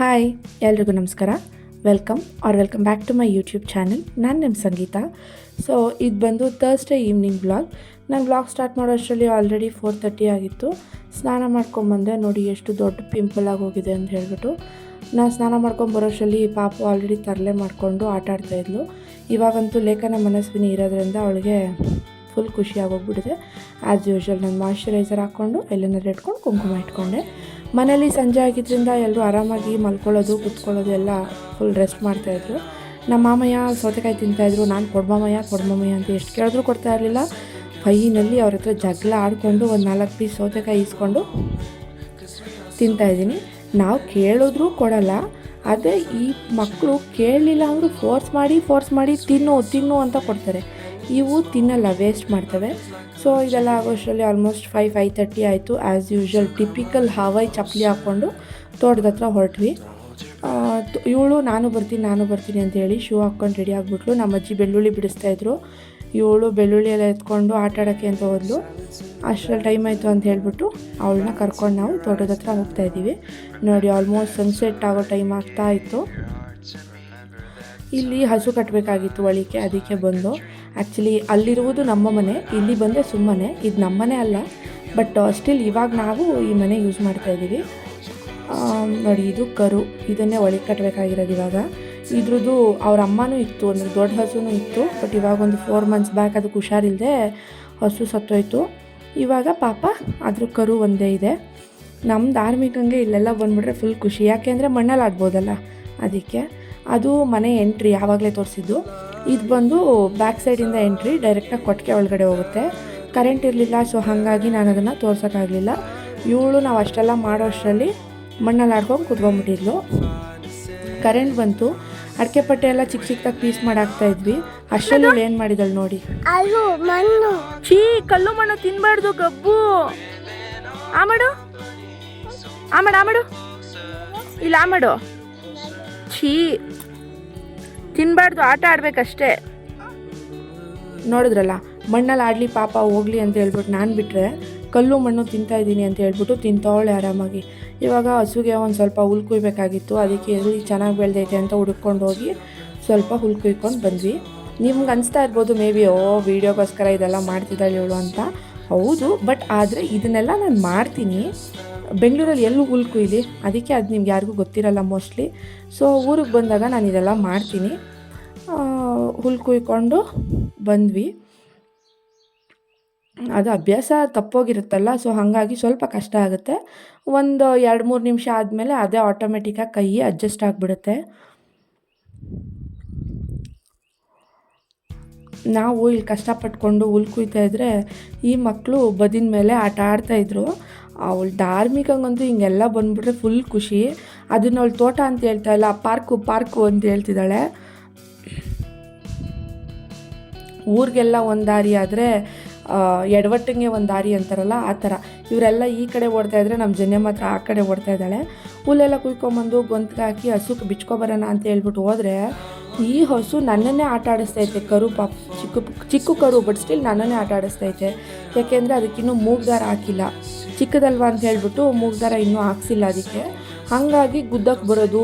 Hi, ಎಲ್ರಿಗೂ ನಮಸ್ಕಾರ. Welcome or welcome back to my YouTube channel ನಾನು ನಿಮ್ಮ ಸಂಗೀತ. ಸೊ ಇದು ಬಂದು ತರ್ಸ್ಡೇ ಈವ್ನಿಂಗ್ ಬ್ಲಾಗ್ ನಾನು ಬ್ಲಾಗ್ ಸ್ಟಾರ್ಟ್ ಮಾಡೋ ಅಷ್ಟರಲ್ಲಿ ಆಲ್ರೆಡಿ ಫೋರ್ ತರ್ಟಿ ಆಗಿತ್ತು. ಸ್ನಾನ ಮಾಡ್ಕೊಂಬಂದೆ, ನೋಡಿ ಎಷ್ಟು ದೊಡ್ಡ ಪಿಂಪಲ್ ಆಗಿ ಹೋಗಿದೆ ಅಂತ ಹೇಳ್ಬಿಟ್ಟು. ನಾನು ಸ್ನಾನ ಮಾಡ್ಕೊಂಡು ಬರೋಷ್ಟರಲ್ಲಿ ಪಾಪ ಆಲ್ರೆಡಿ ತರಲೆ ಮಾಡಿಕೊಂಡು ಆಟ ಆಡ್ತಾಯಿದ್ಲು ಇವಾಗಂತೂ ಲೇಖನ ಮನಸ್ವಿನಿ ಇರೋದ್ರಿಂದ ಅವಳಿಗೆ ಫುಲ್ ಖುಷಿ ಆಗೋಗ್ಬಿಟ್ಟಿದೆ ಆ್ಯಸ್ ಯೂಶ್ವಲ್ ನಾನು ಮಾಯಶ್ಚರೈಸರ್ ಹಾಕ್ಕೊಂಡು ಎಲ್ಲೇನಾದ್ರು ಇಟ್ಕೊಂಡು, ಕುಂಕುಮ ಇಟ್ಕೊಂಡೆ. ಮನೇಲಿ ಸಂಜೆ ಆಗಿದ್ದರಿಂದ ಎಲ್ಲರೂ ಆರಾಮಾಗಿ ಮಲ್ಕೊಳ್ಳೋದು, ಕುತ್ಕೊಳ್ಳೋದು ಎಲ್ಲ ಫುಲ್ ರೆಸ್ಟ್ ಮಾಡ್ತಾಯಿದ್ರು ನಮ್ಮ ಮಾಮಯ್ಯ ಸೌತೆಕಾಯಿ ತಿಂತಾಯಿದ್ರು ನಾನು ಕೊಡ್ಮಾಮಯ್ಯ ಕೊಡ್ಮಾಮಯ್ಯ ಅಂತ ಎಷ್ಟು ಕೇಳಿದ್ರು ಕೊಡ್ತಾ ಇರಲಿಲ್ಲ. ಫೈನಲ್ಲಿ ಅವ್ರ ಹತ್ರ ಜಗಳ ಆಡಿಕೊಂಡು ಒಂದು ನಾಲ್ಕು ಪೀಸ್ ಸೌತೆಕಾಯಿ ಇಸ್ಕೊಂಡು ತಿಂತಾಯಿದ್ದೀನಿ ನಾವು ಕೇಳಿದ್ರೂ ಕೊಡಲ್ಲ. ಆದರೆ ಈ ಮಕ್ಕಳು ಕೇಳಲಿಲ್ಲ ಅಂದರೂ ಫೋರ್ಸ್ ಮಾಡಿ ಫೋರ್ಸ್ ಮಾಡಿ ತಿನ್ನು ತಿನ್ನು ಅಂತ ಕೊಡ್ತಾರೆ. ಇವು ತಿನ್ನಲ್ಲ ವೇಸ್ಟ್ ಮಾಡ್ತವೆ. ಸೊ ಇದೆಲ್ಲ ಆಗೋಷ್ಟರಲ್ಲಿ ಆಲ್ಮೋಸ್ಟ್ ಫೈವ್ ಫೈವ್ ತರ್ಟಿ ಆಯಿತು. ಆ್ಯಸ್ ಯೂಶ್ವಲ್ ಟಿಪಿಕಲ್ ಹವಾಯ್ ಚಪ್ಪಲಿ ಹಾಕ್ಕೊಂಡು ತೋಟದ ಹತ್ರ ಹೊರಟ್ವಿ. ಇವಳು, ನಾನು ಬರ್ತೀನಿ ನಾನು ಬರ್ತೀನಿ ಅಂತ ಹೇಳಿ ಶೂ ಹಾಕ್ಕೊಂಡು ರೆಡಿ ಆಗಿಬಿಟ್ಲು. ನಮ್ಮ ಅಜ್ಜಿ ಬೆಳ್ಳುಳ್ಳಿ ಬಿಡಿಸ್ತಾಯಿದ್ರು ಇವಳು ಬೆಳ್ಳುಳ್ಳಿ ಎಲ್ಲ ಎತ್ಕೊಂಡು ಆಟ ಆಡೋಕ್ಕೆ ಅಂತ ಹೋದ್ಲು. ಅಷ್ಟರಲ್ಲಿ ಟೈಮ್ ಆಯಿತು ಅಂತ ಹೇಳ್ಬಿಟ್ಟು ಅವಳನ್ನ ಕರ್ಕೊಂಡು ನಾವು ತೋಟದ ಹತ್ರ ಹೋಗ್ತಾ ಇದ್ದೀವಿ. ನೋಡಿ ಆಲ್ಮೋಸ್ಟ್ ಸನ್ಸೆಟ್ ಆಗೋ ಟೈಮ್ ಆಗ್ತಾ ಇತ್ತು. ಇಲ್ಲಿ ಹಸು ಕಟ್ಟಬೇಕಾಗಿತ್ತು ಒಳಿಕೆ ಅದಕ್ಕೆ ಬಂದು. ಆ್ಯಕ್ಚುಲಿ ಅಲ್ಲಿರುವುದು ನಮ್ಮ ಮನೆ. ಇಲ್ಲಿ ಬಂದರೆ ಸುಮ್ಮನೆ. ಇದು ನಮ್ಮನೆ ಅಲ್ಲ. ಬಟ್ ಸ್ಟಿಲ್ ಇವಾಗ ನಾವು ಈ ಮನೆ ಯೂಸ್ ಮಾಡ್ತಾ ಇದ್ದೀವಿ. ನೋಡಿ, ಇದು ಕರು. ಇದನ್ನೇ ಒಳಗೆ ಕಟ್ಟಬೇಕಾಗಿರೋದು ಇವಾಗ. ಇದ್ರದ್ದು ಅವ್ರ ಅಮ್ಮನೂ ಇತ್ತು. ಅಂದರೆ ದೊಡ್ಡ ಹಸುನೂ ಇತ್ತು. ಬಟ್ ಇವಾಗ ಒಂದು ಫೋರ್ ಮಂತ್ಸ್ ಬ್ಯಾಕ್ ಅದಕ್ಕೆ ಹುಷಾರಿಲ್ಲದೆ ಹಸು ಸತ್ತೋಯ್ತು. ಇವಾಗ ಪಾಪ ಅದ್ರ ಕರು ಒಂದೇ ಇದೆ. ನಮ್ಮ ಧಾರ್ಮಿಕಂಗೆ ಇಲ್ಲೆಲ್ಲ ಬಂದುಬಿಟ್ರೆ ಫುಲ್ ಖುಷಿ. ಯಾಕೆಂದರೆ ಮಣ್ಣಲ್ಲಿ ಆಡ್ಬೋದಲ್ಲ ಅದಕ್ಕೆ. ಅದು ಮನೆ ಎಂಟ್ರಿ ಯಾವಾಗಲೇ ತೋರಿಸಿದ್ದು. ಇದು ಬಂದು ಬ್ಯಾಕ್ ಸೈಡಿಂದ ಎಂಟ್ರಿ ಡೈರೆಕ್ಟಾಗಿ ಕೊಟ್ಟಿಗೆ ಒಳಗಡೆ ಹೋಗುತ್ತೆ. ಕರೆಂಟ್ ಇರಲಿಲ್ಲ ಸೊ ಹಾಗಾಗಿ ನಾನು ಅದನ್ನು ತೋರ್ಸೋಕ್ಕಾಗಲಿಲ್ಲ. ಇವಳು ನಾವು ಅಷ್ಟೆಲ್ಲ ಮಾಡೋ ಅಷ್ಟರಲ್ಲಿ ಮಣ್ಣಲ್ಲಿ ಆಡ್ಕೊಂಡು ಕುತ್ಕೊಂಡ್ಬಿಟ್ಟಿದ್ಲು. ಕರೆಂಟ್ ಬಂತು. ಅಡಿಕೆ ಪಟ್ಟೆ ಎಲ್ಲ ಚಿಕ್ಕ ಚಿಕ್ಕದಾಗಿ ಪೀಸ್ ಮಾಡಾಕ್ತಾ ಇದ್ವಿ. ಅಷ್ಟರಲ್ಲಿ ಇವಳು ಏನು ಮಾಡಿದಳು ನೋಡಿ. ಮಣ್ಣು. ಛೀ ಕಲ್ಲು ಮಣ್ಣು ತಿನ್ನಬಾರ್ದು ಗಬ್ಬು. ಆಮಡು. ಆಮಡು ಆಮಡು. ಮಾಡು ಆ ಮಾಡು ಇಲ್ಲ ಆಮಡು. ಛೀ. ತಿನ್ಬಾರ್ದು, ಆಟ ಆಡ್ಬೇಕಷ್ಟೇ. ನೋಡಿದ್ರಲ್ಲ, ಮಣ್ಣಲ್ಲಿ ಆಡಲಿ ಪಾಪ, ಹೋಗ್ಲಿ ಅಂತ ಹೇಳ್ಬಿಟ್ಟು ನಾನು ಬಿಟ್ಟರೆ ಕಲ್ಲು ಮಣ್ಣು ತಿಂತಾ ಇದ್ದೀನಿ ಅಂತ ಹೇಳ್ಬಿಟ್ಟು ತಿಂತವಳೆ ಆರಾಮಾಗಿ. ಇವಾಗ ಹಸುಗೆ ಒಂದು ಸ್ವಲ್ಪ ಹುಲ್ ಕುಯ್ಬೇಕಾಗಿತ್ತು, ಅದಕ್ಕೆ ಎಲ್ಲಿ ಚೆನ್ನಾಗಿ ಬೆಳೆದೈತೆ ಅಂತ ಹುಡ್ಕೊಂಡು ಹೋಗಿ ಸ್ವಲ್ಪ ಹುಲ್ ಕುಯ್ಕೊಂಡು ಬಂದ್ವಿ. ನಿಮ್ಗೆ ಅನಿಸ್ತಾ ಇರ್ಬೋದು ಮೇ ಬಿ, ಓ, ವೀಡಿಯೋಗೋಸ್ಕರ ಇದೆಲ್ಲ ಮಾಡ್ತಿದ್ದಾಳೆ ಇವಳು ಅಂತ. ಹೌದು, ಬಟ್ ಆದರೆ ಇದನ್ನೆಲ್ಲ ನಾನು ಮಾಡ್ತೀನಿ. ಬೆಂಗಳೂರಲ್ಲಿ ಎಲ್ಲೂ ಉಲ್ಕು ಇದೆ. ಅದಕ್ಕೆ ಅದು ನಿಮ್ಗೆ ಯಾರಿಗೂ ಗೊತ್ತಿರಲ್ಲ ಮೋಸ್ಟ್ಲಿ ಸೊ ಊರಿಗೆ ಬಂದಾಗ ನಾನು ಇದೆಲ್ಲ ಮಾಡ್ತೀನಿ. ಆ, ಹುಲ್ ಕುಯ್ಕೊಂಡು ಬಂದ್ವಿ. ಅದು ಅಭ್ಯಾಸ ತಪ್ಪೋಗಿರುತ್ತಲ್ಲ ಸೊ ಹಾಗಾಗಿ ಸ್ವಲ್ಪ ಕಷ್ಟ ಆಗುತ್ತೆ. ಒಂದು ಎರಡು ಮೂರು ನಿಮಿಷ ಆದಮೇಲೆ ಅದೇ ಆಟೋಮೆಟಿಕ್ಕಾಗಿ ಕೈ ಅಡ್ಜಸ್ಟ್ ಆಗಿಬಿಡುತ್ತೆ. ನಾವು ಇಲ್ಲಿ ಕಷ್ಟಪಟ್ಕೊಂಡು ಹುಲ್ ಕುಯ್ತಾ ಇದ್ರೆ ಈ ಮಕ್ಕಳು ಬದಿನ ಮೇಲೆ ಆಟ ಆಡ್ತಾಯಿದ್ರು ಅವಳು ಧಾರ್ಮಿಕಂಗಂತೂ ಹಿಂಗೆಲ್ಲ ಬಂದ್ಬಿಟ್ರೆ ಫುಲ್ ಖುಷಿ. ಅದನ್ನ ಅವಳು ತೋಟ ಅಂತ ಹೇಳ್ತಾ ಇಲ್ಲ ಪಾರ್ಕು ಪಾರ್ಕು ಅಂತ ಹೇಳ್ತಿದ್ದಾಳೆ. ಊರಿಗೆಲ್ಲ ಒಂದು ದಾರಿ ಆದರೆ ಎಡವಟ್ಟಿಗೆ ಒಂದು ದಾರಿ ಅಂತಾರಲ್ಲ ಆ ಥರ ಇವರೆಲ್ಲ ಈ ಕಡೆ ಓಡ್ತಾ ಇದ್ರೆ ನಮ್ಮ ಜನ್ಯ ಮಾತ್ರ ಆ ಕಡೆ ಓಡ್ತಾ ಇದ್ದಾಳೆ. ಹುಲ್ಲೆಲ್ಲ ಕುಯ್ಕೊಂಬಂದು ಗೊಂತ್ಗೆ ಹಾಕಿ ಹಸುಕ್ಕೆ ಬಿಚ್ಕೊಬರೋಣ ಅಂತ ಹೇಳ್ಬಿಟ್ಟು ಹೋದರೆ ಈ ಹಸು ನನ್ನನ್ನೇ ಆಟ ಆಡಿಸ್ತೈತೆ ಕರು ಪಾಪ, ಚಿಕ್ಕ ಚಿಕ್ಕ ಕರು ಬಟ್ ಸ್ಟಿಲ್ ನನ್ನನ್ನೇ ಆಟ ಆಡಿಸ್ತೈತೆ ಯಾಕೆಂದರೆ ಅದಕ್ಕಿನ್ನೂ ಮೂಗ್ದಾರ ಹಾಕಿಲ್ಲ. ಚಿಕ್ಕದಲ್ವಾ ಅಂತ ಹೇಳ್ಬಿಟ್ಟು ಮೂಗ್ದಾರ ಇನ್ನೂ ಹಾಕ್ಸಿಲ್ಲ ಅದಕ್ಕೆ. ಹಾಗಾಗಿ ಗುದ್ದಕ್ಕೆ ಬರೋದು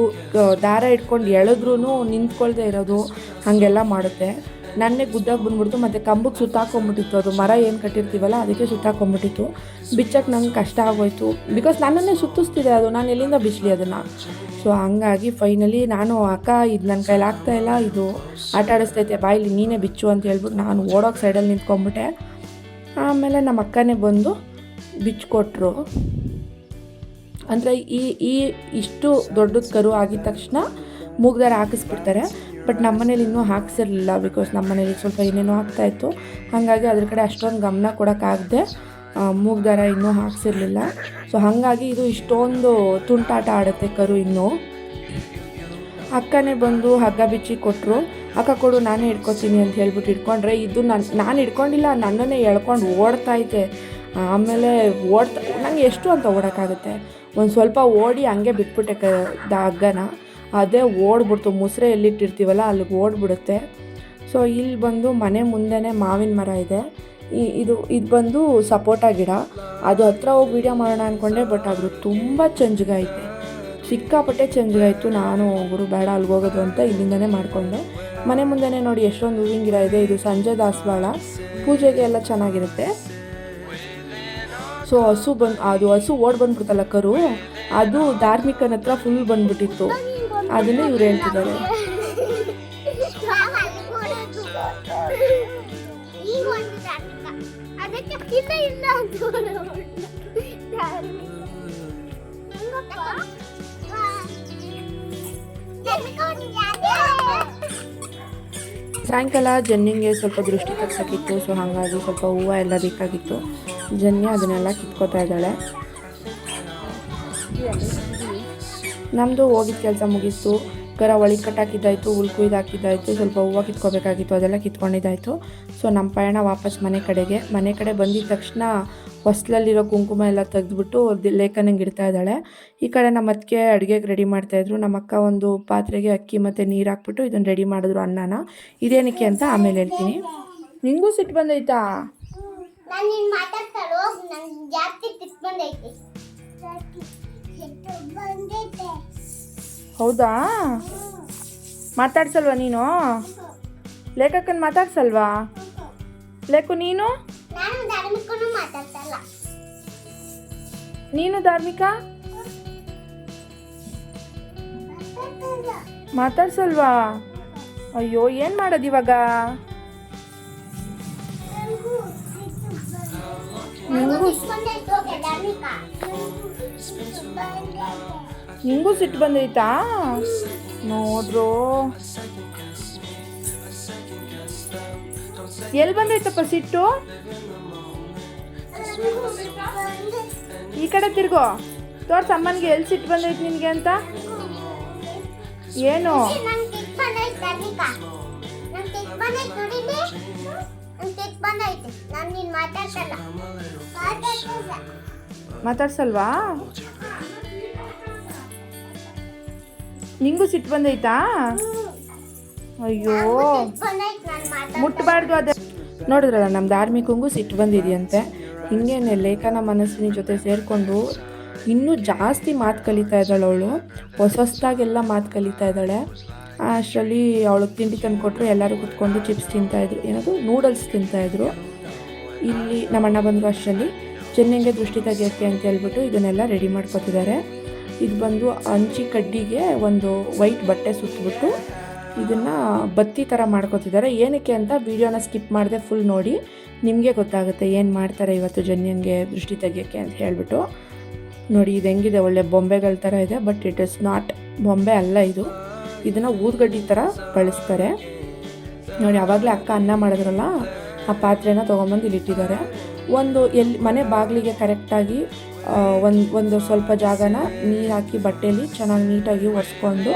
ದಾರ ಇಟ್ಕೊಂಡು ಎಳೆದ್ರೂ ನಿಂತ್ಕೊಳ್ದೆ ಇರೋದು ಹಾಗೆಲ್ಲ ಮಾಡುತ್ತೆ. ನನ್ನೇ ಗುದ್ದಾಗಿ ಬಂದ್ಬಿಡ್ತು, ಮತ್ತು ಕಂಬಕ್ಕೆ ಸುತ್ತಾಕೊಂಬಿಟ್ಟಿತ್ತು ಅದು. ಮರ ಏನು ಕಟ್ಟಿರ್ತೀವಲ್ಲ, ಅದಕ್ಕೆ ಸುತ್ತಾಕೊಂಬಿಟ್ಟಿತ್ತು. ಬಿಚ್ಚಕ್ಕೆ ನಂಗೆ ಕಷ್ಟ ಆಗೋಯ್ತು. ಬಿಕಾಸ್ ನನ್ನನ್ನೇ ಸುತ್ತಿಸ್ತಿದೆ ಅದು. ನಾನು ಎಲ್ಲಿಂದ ಬಿಚ್ಚಲಿ ಅದನ್ನು? ಸೊ ಹಂಗಾಗಿ ಫೈನಲಿ ನಾನು, ಅಕ್ಕ, ಇದು ನನ್ನ ಕೈಲಿ ಆಗ್ತಾ ಇಲ್ಲ. ಇದು ಆಟ ಆಡಿಸ್ತೈತೆ. ಬಾಯಿಲಿ ನೀನೇ ಬಿಚ್ಚು ಅಂತ ಹೇಳ್ಬಿಟ್ಟು ನಾನು ಓಡೋಕೆ ಸೈಡಲ್ಲಿ ನಿಂತ್ಕೊಂಡ್ಬಿಟ್ಟೆ ಆಮೇಲೆ ನಮ್ಮ ಅಕ್ಕನೇ ಬಂದು ಬಿಚ್ಕೊಟ್ರು. ಅಂದರೆ ಈ ಈ ಇಷ್ಟು ದೊಡ್ಡದ ಕರು ಆಗಿದ ತಕ್ಷಣ ಮೂಗ್ದಾರ ಹಾಕಿಸ್ಬಿಡ್ತಾರೆ. ಬಟ್ ನಮ್ಮನೇಲಿ ಇನ್ನೂ ಹಾಕ್ಸಿರಲಿಲ್ಲ ಬಿಕಾಸ್ ನಮ್ಮನೇಲಿ ಸ್ವಲ್ಪ ಏನೇನೋ ಆಗ್ತಾಯಿತ್ತು ಹಾಗಾಗಿ ಅದ್ರ ಕಡೆ ಅಷ್ಟೊಂದು ಗಮನ ಕೊಡೋಕ್ಕಾಗದೆ ಮೂಗ್ದಾರ ಇನ್ನೂ ಹಾಕ್ಸಿರಲಿಲ್ಲ. ಸೊ ಹಾಗಾಗಿ ಇದು ಇಷ್ಟೊಂದು ತುಂಟಾಟ ಆಡುತ್ತೆ ಕರು ಇನ್ನೂ. ಅಕ್ಕನೇ ಬಂದು ಹಗ್ಗ ಬಿಚ್ಚಿ ಕೊಟ್ಟರು ಅಕ್ಕ ಕೊಡು, ನಾನೇ ಹಿಡ್ಕೊತೀನಿ ಅಂತ ಹೇಳ್ಬಿಟ್ಟು ಹಿಡ್ಕೊಂಡ್ರೆ ಇದು ನಾನು ನಾನು ಹಿಡ್ಕೊಂಡಿಲ್ಲ, ನನ್ನನ್ನೇ ಎಳ್ಕೊಂಡು ಓಡ್ತಾ ಐತೆ ಆಮೇಲೆ ಓಡ್ತಾ, ನಂಗೆ ಎಷ್ಟು ಅಂತ ಓಡೋಕ್ಕಾಗುತ್ತೆ. ಒಂದು ಸ್ವಲ್ಪ ಓಡಿ ಹಂಗೆ ಬಿಟ್ಬಿಟ್ಟೆ ಕ, ದ ಹಗ್ಗನ. ಅದೇ ಓಡ್ಬಿಡ್ತು, ಮುಸ್ರೆ ಎಲ್ಲಿಟ್ಟಿರ್ತೀವಲ್ಲ ಅಲ್ಲಿಗೆ ಓಡ್ಬಿಡುತ್ತೆ. ಸೊ ಇಲ್ಲಿ ಬಂದು ಮನೆ ಮುಂದೆನೇ ಮಾವಿನ ಮರ ಇದೆ. ಈ, ಇದು ಇದು ಬಂದು ಸಪೋಟ ಗಿಡ. ಅದು ಹತ್ರ ಹೋಗಿ ವೀಡಿಯೋ ಮಾಡೋಣ ಅಂದ್ಕೊಂಡೆ ಬಟ್ ಅದು ತುಂಬ ಚಂಜ್ಗೈತೆ ಸಿಕ್ಕಾಪಟ್ಟೆ ಚೇಂಜ್ ಆಯಿತು. ನಾನು ಒಬ್ಬರು ಬೇಡ ಅಲ್ಲಿಗೆ ಹೋಗೋದು ಅಂತ ಇಲ್ಲಿಂದನೇ ಮಾಡಿಕೊಂಡೆ. ಮನೆ ಮುಂದೆನೇ ನೋಡಿ, ಎಷ್ಟೊಂದು ಹೂವಿನ ಗಿಡ ಇದೆ. ಇದು ಸಂಜೆ ದಾಸವಾಳ. ಪೂಜೆಗೆ ಎಲ್ಲ ಚೆನ್ನಾಗಿರುತ್ತೆ. ಸೊ ಹಸು ಬಂದು, ಅದು ಹಸು ಓಡ್ ಬಂದ್ಬಿಡ್ತಲ್ಲ ಕರು. ಅದು ಧಾರ್ಮಿಕನ ಹತ್ರ ಫುಲ್ ಬಂದ್ಬಿಟ್ಟಿತ್ತು. ಅದನ್ನೇ ಇವ್ರು ಹೇಳ್ತಿದ್ದಾರೆ. ಸಾಯಂಕಾಲ ಜನ್ನಿಗೆ ಸ್ವಲ್ಪ ದೃಷ್ಟಿ ತಗ್ಸೋಕ್ಕಿತ್ತು ಸೊ ಹಾಗಾಗಿ ಸ್ವಲ್ಪ ಹೂವು ಎಲ್ಲ ಬೇಕಾಗಿತ್ತು. ಜನ್ನಿ ಅದನ್ನೆಲ್ಲ ಕಿತ್ಕೋತಾ ಇದ್ದಾಳೆ. ನಮ್ಮದು ಹೋಗಿದ್ದ ಕೆಲಸ ಮುಗಿಸ್ತು. ಕರ ಒಳಗೆ ಕಟ್ಟಾಕಿದ್ದಾಯಿತು ಹುಲ್ ಹಾಕಿದ್ದಾಯಿತು, ಸ್ವಲ್ಪ ಹೂವು ಕಿತ್ಕೋಬೇಕಾಗಿತ್ತು, ಅದೆಲ್ಲ ಕಿತ್ಕೊಂಡಿದ್ದಾಯಿತು. ಸೊ ನಮ್ಮ ಪಯಣ ವಾಪಸ್ ಮನೆ ಕಡೆಗೆ. ಮನೆ ಕಡೆ ಬಂದಿದ ತಕ್ಷಣ ಹೊಸ್ಲಲ್ಲಿರೋ ಕುಂಕುಮ ಎಲ್ಲ ತೆಗೆದ್ಬಿಟ್ಟು ಲೇಖನಂಗೆ ಇಡ್ತಾ ಇದ್ದಾಳೆ. ಈ ಕಡೆ ನಮ್ಮ ಅತ್ತಿಗೆ ಅಡುಗೆಗೆ ರೆಡಿ ಮಾಡ್ತಾಯಿದ್ರು ನಮ್ಮ ಅಕ್ಕ ಒಂದು ಪಾತ್ರೆಗೆ ಅಕ್ಕಿ ಮತ್ತು ನೀರು ಹಾಕ್ಬಿಟ್ಟು ಇದನ್ನು ರೆಡಿ ಮಾಡಿದ್ರು ಅನ್ನನ. ಇದೇನಕ್ಕೆ ಅಂತ ಆಮೇಲೆ ಹೇಳ್ತೀನಿ. ನಿಂಗೂ ಸಿಟ್ಟು ಬಂದೈತಾ? ಜಾಸ್ತಿ ಸಿಟ್ಟು ಬಂದೈತೆ. ಹೌದಾ? ಮಾತಾಡ್ಸಲ್ವಾ ನೀನು? ಲೇಖಕನ್ ಮಾತಾಡ್ಸಲ್ವಾ? ಲೇಖು ನೀನು? ನಾನು ಧಾರ್ಮಿಕ? ಮಾತಾಡ್ಸಲ್ವಾ? ಅಯ್ಯೋ ಏನು ಮಾಡೋದು ಇವಾಗ? ಧಾರ್ಮಿಕ. ನಿಂಗೂ ಸಿಟ್ಟು ಬಂದೈತಾ? ನೋಡ್ರು. ಎಲ್ಲಿ ಬಂದೈತಪ್ಪ ಸಿಟ್ಟು? ಈ ಕಡೆ ತಿರ್ಗೋ. ತೋರ್ಸ ಅಮ್ಮನಿಗೆ ಎಲ್ಲಿ ಸಿಟ್ಟು ಬಂದೈತೆ ನಿನಗೆ ಅಂತ. ಏನು? ಮಾತಾಡ್ಸಲ್ಲ. ಮಾತಾಡ್ಸಲ್ವಾ? ನಿಂಗೂ ಸಿಟ್ಟು ಬಂದೈತಾ? ಅಯ್ಯೋ. ಮುಟ್ಟಬಾರ್ದು ಅದೇ. ನೋಡಿದ್ರಲ್ಲ ನಮ್ಮ ಧಾರ್ಮಿಕಂಗೂ ಸಿಟ್ಟು ಬಂದಿದೆಯಂತೆ. ಹಿಂಗೇನೆ ಲೇಖನ ಮನಸ್ಸಿನ ಜೊತೆ ಸೇರಿಕೊಂಡು ಇನ್ನೂ ಜಾಸ್ತಿ ಮಾತು ಕಲಿತಾ ಇದ್ದಾಳೆ ಅವಳು. ಹೊಸ ಹೊಸದಾಗೆಲ್ಲ ಮಾತು ಕಲಿತಾ ಇದ್ದಾಳೆ. ಅಷ್ಟರಲ್ಲಿ ಅವಳು ತಿಂಡಿ ತಂದು ಕೊಟ್ಟರು ಎಲ್ಲರೂ ಕುತ್ಕೊಂಡು ಚಿಪ್ಸ್ ತಿಂತಾಯಿದ್ರು ಏನದು? ನೂಡಲ್ಸ್ ತಿಂತಾಯಿದ್ರು ಇಲ್ಲಿ ನಮ್ಮ ಅಣ್ಣ ಬಂದರು ಅಷ್ಟರಲ್ಲಿ. ಚೆನ್ನಂಗೆ ದೃಷ್ಟಿ ತೆಗಿಯೋಕ್ಕೆ ಅಂತ ಹೇಳ್ಬಿಟ್ಟು ಇದನ್ನೆಲ್ಲ ರೆಡಿ ಮಾಡ್ಕೊತಿದ್ದಾರೆ. ಇದು ಬಂದು ಅಂಚಿ ಕಡ್ಡಿಗೆ ಒಂದು ವೈಟ್ ಬಟ್ಟೆ ಸುತ್ತಿಬಿಟ್ಟು ಇದನ್ನು ಬತ್ತಿ ಥರ ಮಾಡ್ಕೊತಿದ್ದಾರೆ. ಏನಕ್ಕೆ ಅಂತ ವೀಡಿಯೋನ ಸ್ಕಿಪ್ ಮಾಡಿದೆ ಫುಲ್ ನೋಡಿ ನಿಮಗೆ ಗೊತ್ತಾಗುತ್ತೆ ಏನು ಮಾಡ್ತಾರೆ ಇವತ್ತು ಜನ್ಯಂಗೆ ದೃಷ್ಟಿ ತೆಗಿಯೋಕ್ಕೆ ಅಂತ ಹೇಳಿಬಿಟ್ಟು. ನೋಡಿ, ಇದು ಹೆಂಗಿದೆ? ಒಳ್ಳೆ ಬೊಂಬೆಗಳ ಥರ ಇದೆ ಬಟ್ ಇಟ್ ಇಸ್ ನಾಟ್ ಬೊಂಬೆ ಅಲ್ಲ ಇದು. ಇದನ್ನು ಊದ್ಗಡ್ಡಿ ಥರ ಬಳಸ್ತಾರೆ. ನೋಡಿ ಆವಾಗಲೇ ಅಕ್ಕ ಅನ್ನ ಮಾಡಿದ್ರಲ್ಲ, ಆ ಪಾತ್ರೆನ ತೊಗೊಂಬಂದು ಇಲ್ಲಿ ಇಟ್ಟಿದ್ದಾರೆ. ಒಂದು ಎಲ್ಲಿ ಮನೆ ಬಾಗಿಲಿಗೆ ಕರೆಕ್ಟಾಗಿ ಒಂದು ಒಂದು ಸ್ವಲ್ಪ ಜಾಗನ ನೀರು ಹಾಕಿ ಬಟ್ಟೆಯಲ್ಲಿ ಚೆನ್ನಾಗಿ ನೀಟಾಗಿ ಒರೆಸ್ಕೊಂಡು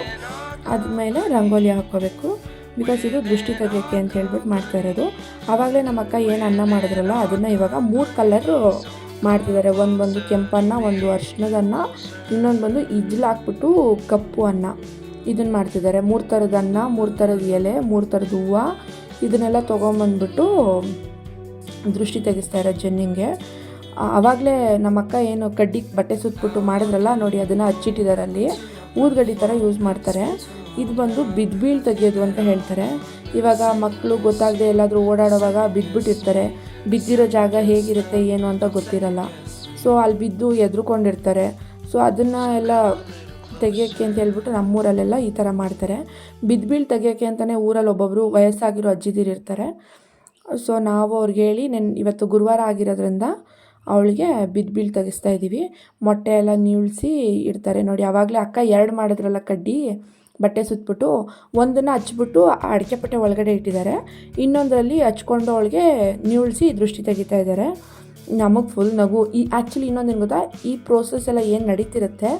ಅದ್ಮೇಲೆ ರಂಗೋಲಿ ಹಾಕ್ಕೋಬೇಕು. ಬಿಕಾಸ್ ಇದು ದೃಷ್ಟಿ ತೆಗಿಯೋಕ್ಕೆ ಅಂತ ಹೇಳ್ಬಿಟ್ಟು ಮಾಡ್ತಾ ಇರೋದು. ಆವಾಗಲೇ ನಮ್ಮ ಅಕ್ಕ ಏನು ಅನ್ನ ಮಾಡಿದ್ರಲ್ಲ, ಅದನ್ನು ಇವಾಗ ಮೂರು ಕಲರು ಮಾಡ್ತಿದ್ದಾರೆ ಒಂದು ಬಂದು ಕೆಂಪನ್ನ, ಒಂದು ಅರ್ಶಿಣದ ಅನ್ನ ಇನ್ನೊಂದು ಬಂದು ಇಜ್ಲು ಹಾಕ್ಬಿಟ್ಟು ಕಪ್ಪು ಅನ್ನ ಇದನ್ನು ಮಾಡ್ತಿದ್ದಾರೆ ಮೂರು ಥರದ ಅನ್ನ, ಮೂರು ಥರದ ಎಲೆ, ಮೂರು ಥರದ ಹೂವು, ಇದನ್ನೆಲ್ಲ ತೊಗೊಂಬಂದ್ಬಿಟ್ಟು ದೃಷ್ಟಿ ತೆಗೆಸ್ತಾ ಇರೋ ಜನ್ನಿಂಗೆ. ಆವಾಗಲೇ ನಮ್ಮ ಅಕ್ಕ ಏನು ಕಡ್ಡಿ ಬಟ್ಟೆ ಸುತ್ತಬಿಟ್ಟು ಮಾಡಿದ್ರಲ್ಲ, ನೋಡಿ ಅದನ್ನು ಹಚ್ಚಿಟ್ಟಿದ್ದಾರೆ ಅಲ್ಲಿ. ಊದ್ಗಡ್ಡಿ ಥರ ಯೂಸ್ ಮಾಡ್ತಾರೆ. ಇದು ಬಂದು ಬಿದ್ಬೀಳ್ ತೆಗೆಯೋದು ಅಂತ ಹೇಳ್ತಾರೆ. ಇವಾಗ ಮಕ್ಕಳು ಗೊತ್ತಾಗದೆ ಎಲ್ಲಾದರೂ ಓಡಾಡುವಾಗ ಬಿದ್ದುಬಿಟ್ಟಿರ್ತಾರೆ ಬಿದ್ದಿರೋ ಜಾಗ ಹೇಗಿರುತ್ತೆ, ಏನು ಅಂತ ಗೊತ್ತಿರಲ್ಲ. ಸೊ ಅಲ್ಲಿ ಬಿದ್ದು ಎದ್ರುಕೊಂಡಿರ್ತಾರೆ ಸೊ ಅದನ್ನು ಎಲ್ಲ ತೆಗಿಯೋಕ್ಕೆ ಅಂತ ಹೇಳ್ಬಿಟ್ಟು ನಮ್ಮೂರಲ್ಲೆಲ್ಲ ಈ ಥರ ಮಾಡ್ತಾರೆ. ಬಿದ್ಬೀಳ್ ತೆಗಿಯೋಕ್ಕೆ ಅಂತಲೇ ಊರಲ್ಲಿ ಒಬ್ಬೊಬ್ಬರು ವಯಸ್ಸಾಗಿರೋ ಅಜ್ಜಿದಿರು ಇರ್ತಾರೆ ಸೊ ನಾವು ಅವ್ರಿಗೆ ಹೇಳಿ, ನೆನ್, ಇವತ್ತು ಗುರುವಾರ ಆಗಿರೋದ್ರಿಂದ ಅವಳಿಗೆ ಬಿದ್ಬೀಳ್ ತೆಗೆಸ್ತಾ ಇದ್ದೀವಿ ಮೊಟ್ಟೆ ಎಲ್ಲ ನೀಳ್ಸಿ ಇಡ್ತಾರೆ ನೋಡಿ. ಆವಾಗಲೇ ಅಕ್ಕ ಎರಡು ಮಾಡಿದ್ರಲ್ಲ ಕಡ್ಡಿ, ಬಟ್ಟೆ ಸುತ್ತಬಿಟ್ಟು ಒಂದನ್ನು ಹಚ್ಬಿಟ್ಟು ಅಡಿಕೆ ಪಟ್ಟೆ ಒಳಗಡೆ ಇಟ್ಟಿದ್ದಾರೆ. ಇನ್ನೊಂದರಲ್ಲಿ ಹಚ್ಕೊಂಡು ಅವಳಿಗೆ ನೀಳ್ಸಿ ದೃಷ್ಟಿ ತೆಗಿತಾ ಇದ್ದಾರೆ. ನಮಗೆ ಫುಲ್ ನಗು. ಈ ಆ್ಯಕ್ಚುಲಿ ಇನ್ನೊಂದೇನು ಗೊತ್ತಾ? ಈ ಪ್ರೋಸೆಸ್ ಎಲ್ಲ ಏನು ನಡೀತಿರುತ್ತೆ,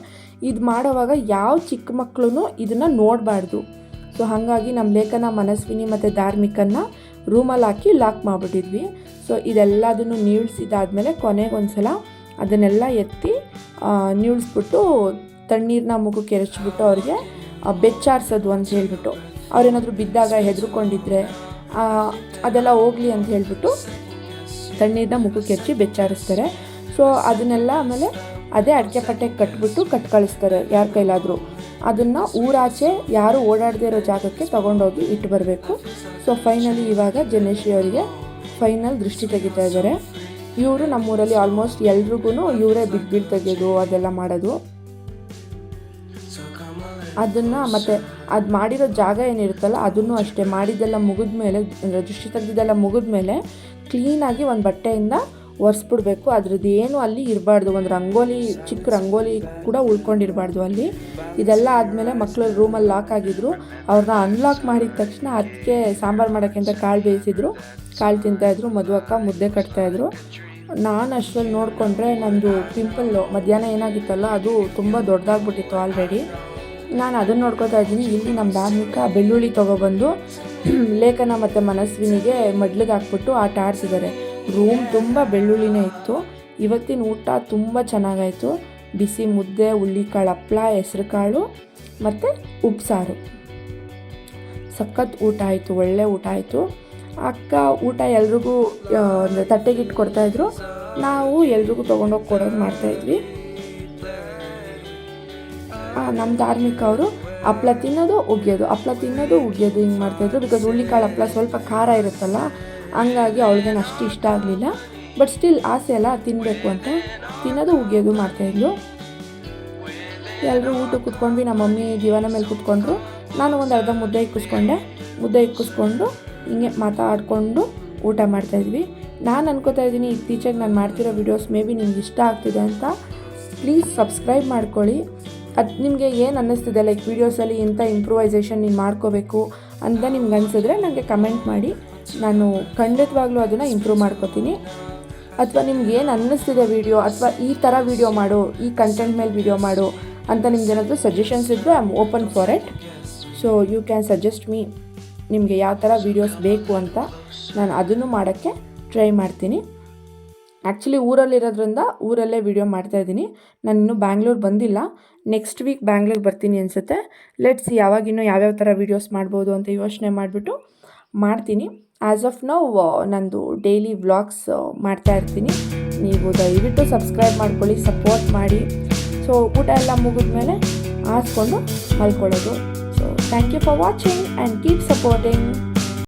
ಇದು ಮಾಡೋವಾಗ ಯಾವ ಚಿಕ್ಕ ಮಕ್ಕಳು ಇದನ್ನು ನೋಡಬಾರ್ದು. ಸೊ ಹಾಗಾಗಿ ನಮ್ಮ ಲೇಖನ, ಮನಸ್ವಿನಿ ಮತ್ತು ಧಾರ್ಮಿಕನ್ನ ರೂಮಲ್ಲಿ ಹಾಕಿ ಲಾಕ್ ಮಾಡಿಬಿಟ್ಟಿದ್ವಿ. ಸೊ ಇದೆಲ್ಲದನ್ನು ನೀಳ್ಸಿದಾದಮೇಲೆ ಕೊನೆಗೆ ಒಂದು ಸಲ ಅದನ್ನೆಲ್ಲ ಎತ್ತಿ ನೀಳ್ಸ್ಬಿಟ್ಟು ತಣ್ಣೀರನ್ನ ಮುಖಕ್ಕೆ ಕೆರೆಚ್ಬಿಟ್ಟು ಅವ್ರಿಗೆ ಬೆಚ್ಚಾರಿಸೋದು ಅಂತ ಹೇಳ್ಬಿಟ್ಟು ಅವ್ರೇನಾದರೂ ಬಿದ್ದಾಗ ಹೆದರ್ಕೊಂಡಿದ್ರೆ ಅದೆಲ್ಲ ಹೋಗಲಿ ಅಂತ ಹೇಳಿಬಿಟ್ಟು ತಣ್ಣೀರನ್ನ ಮುಖಕ್ಕೆ ಹೆಚ್ಚಿ ಬೆಚ್ಚಾರಿಸ್ತಾರೆ ಸೊ ಅದನ್ನೆಲ್ಲ ಆಮೇಲೆ ಅದೇ ಅಡಿಕೆ ಪಟ್ಟೆ ಕಟ್ಬಿಟ್ಟು ಕಟ್ ಕಳಿಸ್ತಾರೆ ಯಾರ ಕೈಲಾದರೂ. ಅದನ್ನು ಊರಾಚೆ ಯಾರು ಓಡಾಡದೇ ಇರೋ ಜಾಗಕ್ಕೆ ತಗೊಂಡೋಗಿ ಇಟ್ಟು ಬರಬೇಕು. ಸೊ ಫೈನಲಿ ಇವಾಗ ಜನೇಶ್ರಿ ಅವರಿಗೆ ಫೈನಲ್ ದೃಷ್ಟಿ ತೆಗಿತಾ ಇದ್ದಾರೆ. ಇವರು ನಮ್ಮೂರಲ್ಲಿ ಆಲ್ಮೋಸ್ಟ್ ಎಲ್ರಿಗೂ ಇವರೇ ಬಿಗ್ ಬಿಲ್ ತೆಗೆಯೋದು ಅದೆಲ್ಲ ಮಾಡೋದು. ಅದನ್ನು ಮತ್ತು ಅದು ಮಾಡಿರೋ ಜಾಗ ಏನಿರುತ್ತಲ್ಲ, ಅದನ್ನು ಅಷ್ಟೇ ಮಾಡಿದ್ದೆಲ್ಲ ಮುಗಿದ ಮೇಲೆ ದೃಷ್ಟಿ ತೆಗೆದಿದ್ದೆಲ್ಲ ಮುಗಿದ ಮೇಲೆ ಕ್ಲೀನಾಗಿ ಒಂದು ಬಟ್ಟೆಯಿಂದ ಒರೆಸ್ಬಿಡ್ಬೇಕು. ಅದ್ರದ್ದು ಏನು ಅಲ್ಲಿ ಇರಬಾರ್ದು. ಒಂದು ರಂಗೋಲಿ, ಚಿಕ್ಕ ರಂಗೋಲಿ ಕೂಡ ಉಳ್ಕೊಂಡಿರಬಾರ್ದು ಅಲ್ಲಿ. ಇದೆಲ್ಲ ಆದಮೇಲೆ ಮಕ್ಕಳು ರೂಮಲ್ಲಿ ಲಾಕ್ ಆಗಿದ್ರು. ಅವ್ರನ್ನ ಅನ್ಲಾಕ್ ಮಾಡಿದ ತಕ್ಷಣ ಅದಕ್ಕೆ ಸಾಂಬಾರು ಮಾಡೋಕ್ಕಿಂತ ಕಾಳು ಬೇಯಿಸಿದ್ರು. ಕಾಳು ತಿಂತಾಯಿದ್ರು ಮದುವಕ್ಕ ಮುದ್ದೆ ಕಟ್ತಾಯಿದ್ರು ನಾನು ಅಷ್ಟರಲ್ಲಿ ನೋಡಿಕೊಂಡ್ರೆ ನಂದು ಪಿಂಪಲ್ಲು ಮಧ್ಯಾಹ್ನ ಏನಾಗಿತ್ತಲ್ಲ, ಅದು ತುಂಬ ದೊಡ್ಡದಾಗ್ಬಿಟ್ಟಿತ್ತು ಆಲ್ರೆಡಿ ನಾನು ಅದನ್ನು ನೋಡ್ಕೊತಾ ಇದ್ದೀನಿ. ಇಲ್ಲಿ ನಮ್ಮ ಧಾರ್ಮಿಕ ಬೆಳ್ಳುಳ್ಳಿ ತೊಗೊಬಂದು, ಲೇಖನ ಮತ್ತು ಮನಸ್ವಿನಿಗೆ ಮಡ್ಲಿಗೆ ಹಾಕ್ಬಿಟ್ಟು ಆಟ ಆಡ್ತಿದ್ದಾರೆ ರೂಮ್ ತುಂಬ ಬೆಳ್ಳುಳ್ಳಿನೇ ಇತ್ತು. ಇವತ್ತಿನ ಊಟ ತುಂಬ ಚೆನ್ನಾಗಾಯಿತು. ಬಿಸಿ ಮುದ್ದೆ ಹುಳ್ಳಿಕಾಳು ಹಪ್ಪಳ ಹೆಸ್ರು ಕಾಳು ಮತ್ತು ಉಪ್ಸಾರು. ಸಖತ್ ಊಟ ಆಯಿತು, ಒಳ್ಳೆ ಊಟ ಆಯಿತು. ಅಕ್ಕ ಊಟ ಎಲ್ರಿಗೂ ಅಂದರೆ ತಟ್ಟೆಗೆ ಇಟ್ಟು ಕೊಡ್ತಾಯಿದ್ರು ನಾವು ಎಲ್ರಿಗೂ ತೊಗೊಂಡೋಗಿ ಕೊಡೋದು ಮಾಡ್ತಾಯಿದ್ವಿ ನಮ್ಮ ಧಾರ್ಮಿಕ ಅವರು ಹಪ್ಪಳ ತಿನ್ನೋದು ಉಗಿಯೋದು ಹಪ್ಳ ತಿನ್ನೋದು ಉಗಿಯೋದು ಹಿಂಗೆ ಮಾಡ್ತಾಯಿದ್ರು ಬಿಕಾಸ್ ಹುಳ್ಳಿಕಾಳು ಹಪ್ಪಳ ಸ್ವಲ್ಪ ಖಾರ ಇರುತ್ತಲ್ಲ ಹಂಗಾಗಿ ಅವಳಿಗೆ ಅಷ್ಟು ಇಷ್ಟ ಆಗಲಿಲ್ಲ. ಬಟ್ ಸ್ಟಿಲ್ ಆಸೆ ಅಲ್ಲ ತಿನ್ನಬೇಕು ಅಂತ. ತಿನ್ನೋದು, ಉಗಿಯೋದು ಮಾಡ್ತಾಯಿದ್ಲು ಎಲ್ಲರೂ ಊಟಕ್ಕೆ ಕುತ್ಕೊಂಡ್ವಿ, ನಮ್ಮ ಮಮ್ಮಿ ದಿವಾನ ಮೇಲೆ ಕುತ್ಕೊಂಡ್ರು. ನಾನು ಒಂದು ಅರ್ಧ ಮುದ್ದೆ ಇಕ್ಕಿಸ್ಕೊಂಡೆ. ಮುದ್ದೆ ಇಕ್ಕಿಸ್ಕೊಂಡು ಹಿಂಗೆ ಮಾತಾಡಿಕೊಂಡು ಊಟ ಮಾಡ್ತಾಯಿದ್ವಿ ನಾನು ಅನ್ಕೋತಾ ಇದ್ದೀನಿ, ಇತ್ತೀಚೆಗೆ ನಾನು ಮಾಡ್ತಿರೋ ವೀಡಿಯೋಸ್ ಮೇ ಬಿ ನಿಮ್ಗೆ ಇಷ್ಟ ಆಗ್ತಿದೆ ಅಂತ. ಪ್ಲೀಸ್ ಸಬ್ಸ್ಕ್ರೈಬ್ ಮಾಡ್ಕೊಳ್ಳಿ. ಅದು ನಿಮಗೆ ಏನು ಅನ್ನಿಸ್ತಿದೆ ಲೈಕ್ ವೀಡಿಯೋಸಲ್ಲಿ ಇಂಥ ಇಂಪ್ರೂವೈಸೇಷನ್ ನೀವು ಮಾಡ್ಕೋಬೇಕು ಅಂತ ನಿಮ್ಗೆ ಅನಿಸಿದ್ರೆ ನನಗೆ ಕಮೆಂಟ್ ಮಾಡಿ. ನಾನು ಖಂಡಿತವಾಗ್ಲೂ ಅದನ್ನು ಇಂಪ್ರೂವ್ ಮಾಡ್ಕೋತೀನಿ. ಅಥವಾ ನಿಮ್ಗೆ ಏನು ಅನ್ನಿಸ್ತಿದೆ ವೀಡಿಯೋ ಅಥವಾ ಈ ಥರ ವೀಡಿಯೋ ಮಾಡು, ಈ ಕಂಟೆಂಟ್ ಮೇಲೆ ವೀಡಿಯೋ ಮಾಡು ಅಂತ ನಿಮ್ಗೆ ಏನಾದರೂ ಸಜೆಷನ್ಸ್ ಇದ್ದರೆ I am open for it so you can suggest me ನಿಮಗೆ ಯಾವ ಥರ ವೀಡಿಯೋಸ್ ಬೇಕು ಅಂತ ನಾನು ಅದನ್ನು ಮಾಡೋಕ್ಕೆ ಟ್ರೈ ಮಾಡ್ತೀನಿ. ಆ್ಯಕ್ಚುಲಿ ಊರಲ್ಲಿರೋದ್ರಿಂದ ಊರಲ್ಲೇ ವೀಡಿಯೋ ಮಾಡ್ತಾಯಿದ್ದೀನಿ ನಾನು ಇನ್ನೂ ಬ್ಯಾಂಗ್ಳೂರು ಬಂದಿಲ್ಲ. ನೆಕ್ಸ್ಟ್ ವೀಕ್ ಬ್ಯಾಂಗ್ಳೂರ್ ಬರ್ತೀನಿ ಅನಿಸುತ್ತೆ. ಲೆಟ್ಸ್ ಯಾವಾಗಿನ್ನೂ ಯಾವ್ಯಾವ ಥರ ವೀಡಿಯೋಸ್ ಮಾಡ್ಬೋದು ಅಂತ ಯೋಚನೆ ಮಾಡಿಬಿಟ್ಟು ಮಾಡ್ತೀನಿ. ಆ್ಯಸ್ ಆಫ್ ನೌ ನಂದು ಡೈಲಿ ವ್ಲಾಗ್ಸ್ ಮಾಡ್ತಾ ಇರ್ತೀನಿ. ನೀವು ದಯವಿಟ್ಟು ಸಬ್ಸ್ಕ್ರೈಬ್ ಮಾಡ್ಕೊಳ್ಳಿ ಸಪೋರ್ಟ್ ಮಾಡಿ. ಸೊ ಊಟ ಎಲ್ಲ ಮುಗಿದ್ಮೇಲೆ ಆರಿಸ್ಕೊಂಡು ಮಲ್ಕೊಳ್ಳೋದು. So thank you for watching and keep supporting